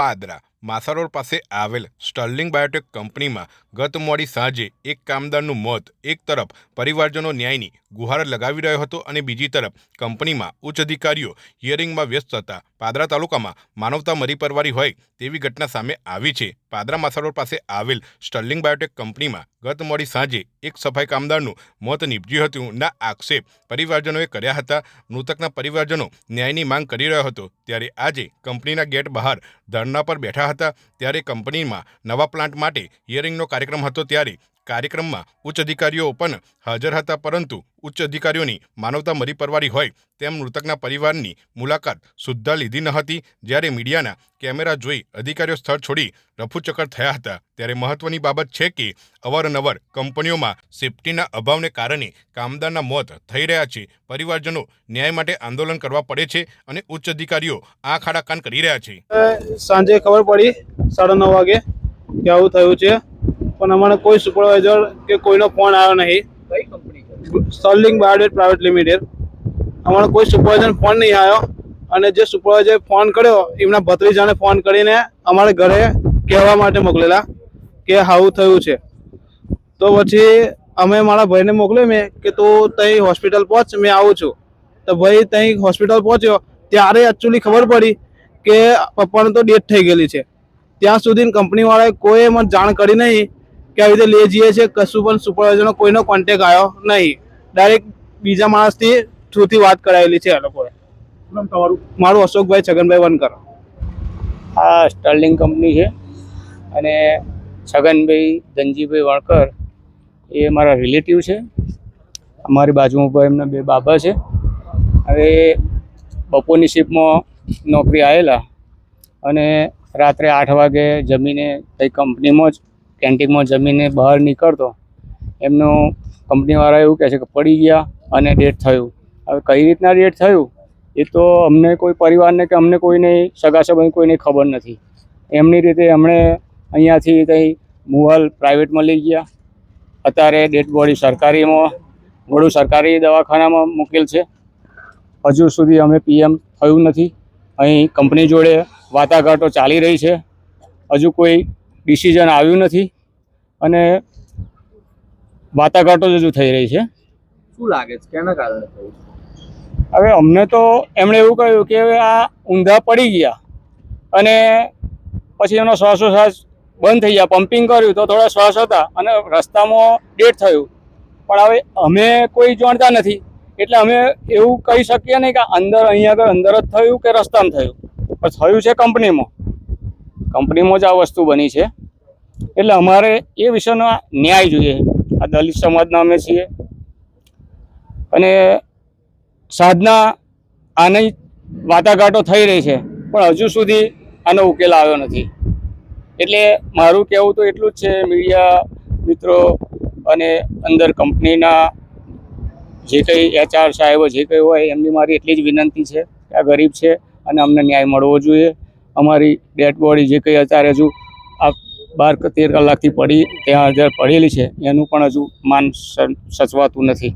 પાદરા માસારોડ પાસે આવેલ Sterling Biotech કંપનીમાં ગત મોડી સાંજે એક કામદારનું મોત, એક તરફ પરિવારજનો ન્યાયની ગુહાર લગાવી રહ્યો હતો અને બીજી તરફ કંપનીમાં ઉચ્ચ અધિકારીઓ હિયરિંગમાં વ્યસ્ત હતા. પાદરા તાલુકામાં માનવતા મરી પરવારી હોય તેવી ઘટના સામે આવી છે. પાદરા માસારોડ પાસે આવેલ સ્ટર્લિંગ બાયોટેક કંપનીમાં ગત મોડી સાંજે એક સફાઈ કામદારનું મોત નીપજ્યું હતું. ના આક્ષેપ પરિવારજનોએ કર્યા હતા. મૃતકના પરિવારજનો ન્યાયની માંગ કરી રહ્યો હતો. ત્યારે આજે કંપનીના ગેટ બહાર ધરણા પર બેઠા હતા ત્યારે કંપનીમાં નવા પ્લાન્ટ માટે હિયરિંગનો કાર્યક્રમ હતો ત્યારે કાર્યક્રમમાં ઉચ્ચ અધિકારીઓ પણ હાજર હતા, પરંતુ ઉચ્ચ અધિકારીઓની માનવતા મરી પરવારી હોય તેમ મૃતકના પરિવારની મુલાકાત સુદ્ધા લીધી ન હતી. જ્યારે મીડિયાના કેમેરા જોઈ અધિકારીઓ સ્થળ છોડી રફુચક્કર થયા હતા. ત્યારે મહત્વની બાબત છે કે, અવારનવાર કંપનીઓમાં સેફટીના અભાવને કારણે કામદારના મોત થઈ રહ્યા છે. પરિવારજનો ન્યાય માટે આંદોલન કરવા પડે છે અને ઉચ્ચ અધિકારીઓ આ ખાડાકાન કરી રહ્યા છે. સાંજે ખબર પડી, સાડા નવ વાગે કે આવું થયું છે. પણ અમારે કોઈ સુપરવાઇઝર કે કોઈનો ફોન આવ્યો નહીં. કઈ company Sterling Biotech Private Limited અમારો કોઈ સુપરવાઇઝર ફોન નહીં આવ્યો. અને જે સુપરવાઇઝરે ફોન કર્યો એમના ભત્રીજાને ફોન કરીને અમારે ઘરે કહેવા માટે મોકલેલા કે આવું થયું છે. તો પછી અમે મારા ભાઈને મોકલ્યો મેં કે તું ત્યાં હોસ્પિટલ પહોંચ મેં આવું છું. તો ભાઈ ત્યાં હોસ્પિટલ પહોંચ્યો. ત્યારે એકચ્યુઅલી ખબર પડી કે પપ્પાને તો ડેથ થઈ ગયેલી છે. ત્યાં સુધી કંપનીવાળાએ કોઈ મને જાણ કરી નહીં કે આવી રીતે લઈ જઈએ છીએ કશું પણ સુપરવાઇઝરનો કોઈનો કોન્ટેક આવ્યો નહીં. ડાયરેક્ટ બીજા માણસથી થ્રુથી વાત કરાવેલી છે આ લોકોએ. મારું અશોકભાઈ છગનભાઈ વનકર. આ સ્ટર્લિંગ કંપની છે અને છગનભાઈ ધનજીભાઈ વણકર એ મારા રિલેટિવ છે. અમારી બાજુમાં ઉપર એમના બે બાબા છે. હવે બપોરની શિફ્ટમાં નોકરી આવેલા અને રાત્રે આઠ વાગે જમીને કઈ કંપનીમાં જ કેન્ટીનમાં જમીને બહાર નીકળતો, એમનું કંપનીવાળા એવું કહે છે કે પડી ગયા અને ડેટ થયું. હવે કઈ રીતના ડેટ થયું? એ તો અમને કોઈ પરિવારને કે અમને કોઈને સગા સંબંધી કોઈને ખબર નથી. એમની રીતે અમને અહીંયાથી કંઈ મુવાલ પ્રાઇવેટમાં લઈ ગયા. અત્યારે ડેડ બોડી સરકારીમાં વડુ સરકારી દવાખાનામાં મૂકેલ છે. હજુ સુધી અમે પીએમ થયું નથી. અહીં કંપની જોડે વાટાઘાટો ચાલી રહી છે. હજુ કોઈ ડિસિઝન આવ્યું નથી અને વાટાઘાટો જ હજુ થઈ રહી છે. શું લાગે છે? કેના કારણે થયું હવે અમને તો એમણે એવું કહ્યું કે હવે આ ઊંધા પડી ગયા અને પછી એમનો શ્વાસોશ્વાસ બંધ થઈ ગયા. પમ્પિંગ કર્યું તો થોડા શ્વાસ હતા અને રસ્તામાં ડેટ થયું. પણ હવે અમે કોઈ જાણતા નથી. એટલે અમે એવું કહી શકીએ નહીં કે અંદર અહીંયા આગળ અંદર જ થયું કે રસ્તામાં થયું. પણ થયું છે કંપનીમાં. કંપનીમાં જ આ વસ્તુ બની છે. એટલે અમારે એ વિષયનો ન્યાય જોઈએ. આ દલિત સમાજના અમે છીએ. અને સાધના આની વાટાઘાટો થઈ રહી છે, પણ હજુ સુધી આનો ઉકેલ આવ્યો નથી. એટલે મારું કહેવું તો એટલું જ છે, મીડિયા મિત્રો અને અંદર કંપનીના જે કંઈ એચઆર સાહેબો જે કંઈ હોય, એમની મારી એટલી જ વિનંતી છે કે આ ગરીબ છે અને અમને ન્યાય મળવો જોઈએ. અમારી ડેડ બોડી જે કંઈ અત્યારે હજુ આ બાર તેર કલાકથી પડી ત્યાં હાજર પડેલી છે. એનું પણ હજુ માન સચવાતું નથી.